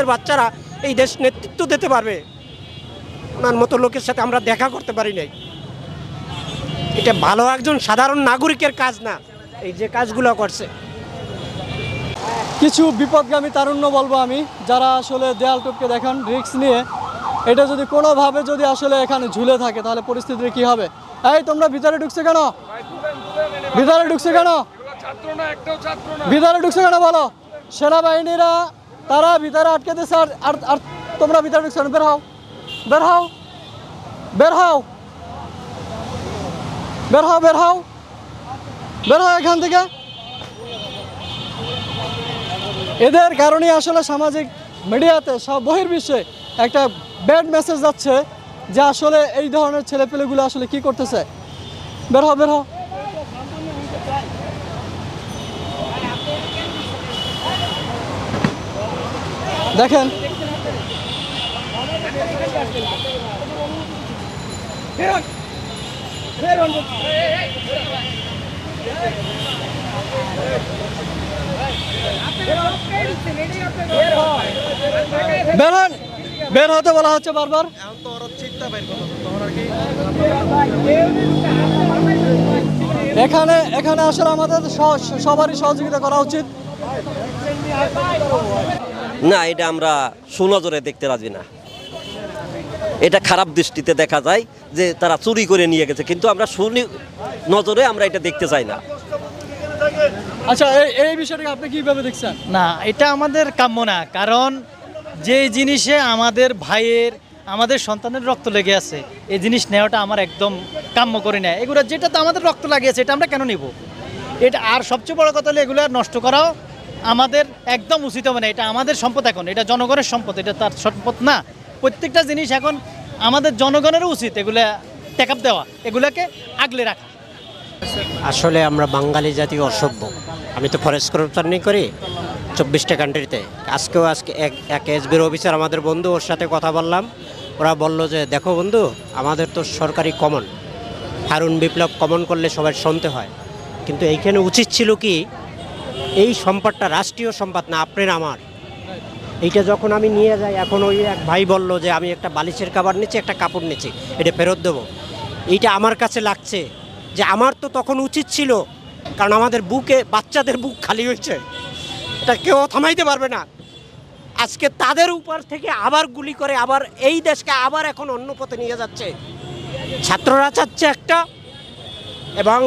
এর বাচ্চারা এই দেশ নেতৃত্ব দিতে পারবে? ওনার মতো লোকের সাথে আমরা দেখা করতে পারি নাই। এটা ভালো একজন সাধারণ নাগরিকের কাজ না, এই যে কাজগুলো করছে। কিছু বিপদগামী তারুণ্য বলব আমি, যারা আসলে দেয়াল টপকে দেখান, রিস্ক নিয়ে, এটা যদি কোনোভাবে যদি আসলে এখানে ঝুলে থাকে, তাহলে পরিস্থিতি কি হবে? এই, তোমরা ভিতরে ঢুকছে কেন? ভিতরে ঢুকছে কেন? ভিতরে ঢুকছে কেন বলো? সেনাবাহিনীরা তারা ভিতরে আটকে দিচ্ছে আর আর- তোমরা ভিতরে ঢুকছো? বের হও। বের হও। বের হও। বের হও বের হও। বের হও এখান থেকে। এদের কারণে আসলে সামাজিক মিডিয়াতে সব বহির্বিশ্বে একটা ব্যাড মেসেজ যাচ্ছে যে আসলে এই ধরনের ছেলেপেলেগুলো আসলে কি করতেছে। বের হ বের হ দেখেন। বের হন, বের হতে বলা হচ্ছে বারবার। এখানে এখানে আসলে আমাদের সবারই সহযোগিতা করা উচিত। না এটা আমরা সুনজরে দেখতে রাজি না। এটা খারাপ দৃষ্টিতে দেখা যায় যে তারা চুরি করে নিয়ে গেছে কিন্তু আমরা সুনি নজরে আমরা এটা দেখতে চাই না। আচ্ছা এই এই বিষয়টাকে আপনি কীভাবে দেখছেন? না এটা আমাদের কাম্য না কারণ যে জিনিসে আমাদের ভাইয়ের আমাদের সন্তানের রক্ত লেগে আছে এই জিনিস নেওয়াটা আমার একদম কাম্য করে নেয়। এগুলো যেটা তো আমাদের রক্ত লাগিয়েছে এটা আমরা কেন নিব? এটা আর সবচেয়ে বড় কথা হলো এগুলো নষ্ট করাও আমাদের একদম উচিত হবে না, এটা আমাদের সম্পদ এখন, এটা জনগণের সম্পদ, এটা তার সম্পদ না। প্রত্যেকটা জিনিস এখন আমাদের জনগণেরও উচিত এগুলা টেক দেওয়া, এগুলাকে আগলে রাখা। আসলে আমরা বাঙালি জাতি অসভ্য। আমি তো ফরেস্ট কর্মচারী করি চব্বিশটা কান্ট্রিতে আজকেও আজকে এক এক এসবির অফিসার আমাদের বন্ধু, ওর সাথে কথা বললাম। ওরা বলল যে, দেখো বন্ধু, আমাদের তো সরকারি কমন হারুন বিপ্লব কমন করলে সবাই শুনতে হয়। কিন্তু এইখানে উচিত ছিল কি এই সম্পদটা রাষ্ট্রীয় সম্পদ না, আপনার আমার। এইটা যখন আমি নিয়ে যাই, এখন ওই এক ভাই বলল যে, আমি একটা বালিশের কাবার নিচ্ছি একটা কাপড় নিচ্ছি এটা ফেরত দেবো। এইটা আমার কাছে লাগছে যে, আমার তো তখন উচিত ছিল, কারণ আমাদের বুকে, বাচ্চাদের বুক খালি হয়েছে। এটা কেউ থামাইতে পারবে না। আজকে তাদের উপর থেকে আবার গুলি করে, আবার এই দেশকে আবার এখন অন্য পথে নিয়ে যাচ্ছে। ছাত্ররা চাচ্ছে একটা, এবং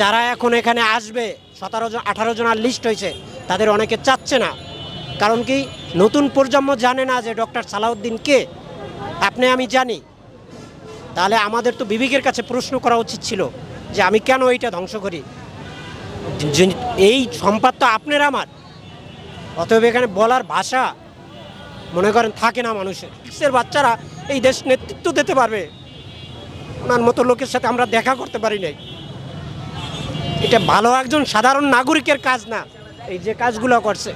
যারা এখন এখানে আসবে সতেরো জন, আঠারো জনের লিস্ট হয়েছে, তাদের অনেকে চাচ্ছে না। কারণ কি, নতুন প্রজন্ম জানে না যে ডক্টর সালাউদ্দিন কে। আপনি, আমি জানি। তাহলে আমাদের তো বিবেকের কাছে প্রশ্ন করা উচিত ছিল যে আমি কেন এইটা ধ্বংস করি? এই সম্পদ তো আপনার আমার। অতএব এখানে বলার ভাষা, মনে করেন, থাকে না মানুষের। এর বাচ্চারা এই দেশ নেতৃত্ব দিতে পারবে। ওনার মতো লোকের সাথে আমরা দেখা করতে পারি নাই। এটা ভালো একজন সাধারণ নাগরিকের কাজ না। এই যে কাজগুলো করছে।